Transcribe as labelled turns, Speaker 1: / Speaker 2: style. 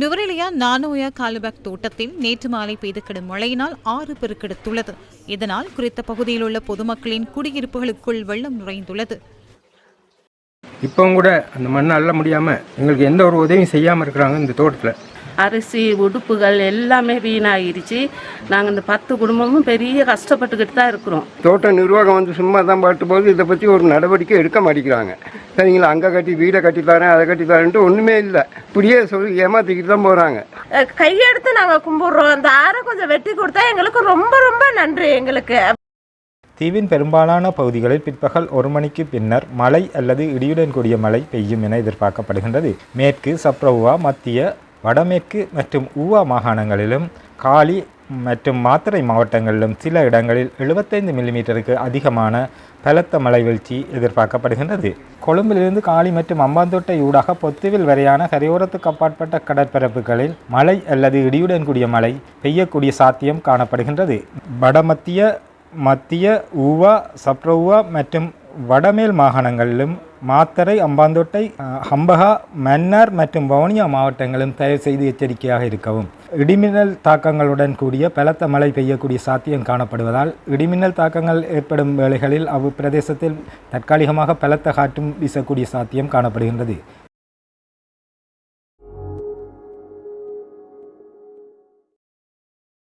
Speaker 1: நுவரெலியா நானோயா காலுபேக் தோட்டத்தில் நேற்று மாலை பெய்த கடும் மழையினால் ஆறு பெருக்கெடுத்துள்ளது இதனால் குறித்த பகுதியில் உள்ள பொதுமக்களின் குடியிருப்புகளுக்குள் வெள்ளம் நுழைந்துள்ளது
Speaker 2: இப்பவும் கூட அந்த மண்ணை அள்ள முடியாமல் எங்களுக்கு எந்த ஒரு உதவியும் செய்யாமல் இருக்கிறாங்க இந்த தோட்டத்தில்.
Speaker 3: அரிசி உடுப்புகள் எல்லாமே வீணாகிருச்சு நாங்கள் இந்த பத்து குடும்பமும் பெரிய கஷ்டப்பட்டுக்கிட்டு தான் இருக்கிறோம்.
Speaker 4: தோட்ட நிர்வாகம் வந்து சும்மா தான் போது இதை பற்றி ஒரு நடவடிக்கை எடுக்க மாட்டேங்கிறாங்க. சரிங்களா அங்கே கட்டி வீடை கட்டி தரேன் அதை கட்டி தரேன்ட்டு ஒன்றுமே இல்லை. இப்படியே சொல்லி ஏமாத்திக்கிட்டு தான் போகிறாங்க
Speaker 5: கையெடுத்து நாங்க கும்பிடுறோம். அந்த ஆறை கொஞ்சம் வெட்டி கொடுத்தா எங்களுக்கு ரொம்ப ரொம்ப நன்றி எங்களுக்கு.
Speaker 6: தீவின் பெரும்பாலான பகுதிகளில் பிற்பகல் ஒரு மணிக்கு பின்னர் மழை அல்லது இடியுடன் கூடிய மழை பெய்யும் என எதிர்பார்க்கப்படுகின்றது. மேற்கு சப்ரவுவா மத்திய வடமேற்கு மற்றும் ஊவா மாகாணங்களிலும் காலி மற்றும் மாத்தறை மாவட்டங்களிலும் சில இடங்களில் 75 மில்லிமீட்டருக்கு அதிகமான பலத்த மழை வீழ்ச்சி எதிர்பார்க்கப்படுகின்றது. கொழும்பிலிருந்து காலி மற்றும் அம்பாந்தோட்டை ஊடாக பொத்துவில் வரையான கரையோரத்துக்கு அப்பாற்பட்ட கடற்பரப்புகளில் மழை அல்லது இடியுடன் கூடிய மழை பெய்யக்கூடிய சாத்தியம் காணப்படுகின்றது. வடமத்திய மத்திய ஊவா சப்ரவுவா மற்றும் வடமேல் மாகாணங்களிலும் மாத்தரை அம்பாந்தோட்டை ஹம்பகா மன்னார் மற்றும் வவுனியா மாவட்டங்களும் தயவு செய்து எச்சரிக்கையாக இருக்கவும். இடிமின்னல் தாக்கங்களுடன் கூடிய பலத்த மழை பெய்யக்கூடிய சாத்தியம் காணப்படுவதால் இடிமின்னல் தாக்கங்கள் ஏற்படும் வேளைகளில் அவ்விப்பிரதேசத்தில் தற்காலிகமாக பலத்த காற்றும் வீசக்கூடிய சாத்தியம் காணப்படுகின்றது.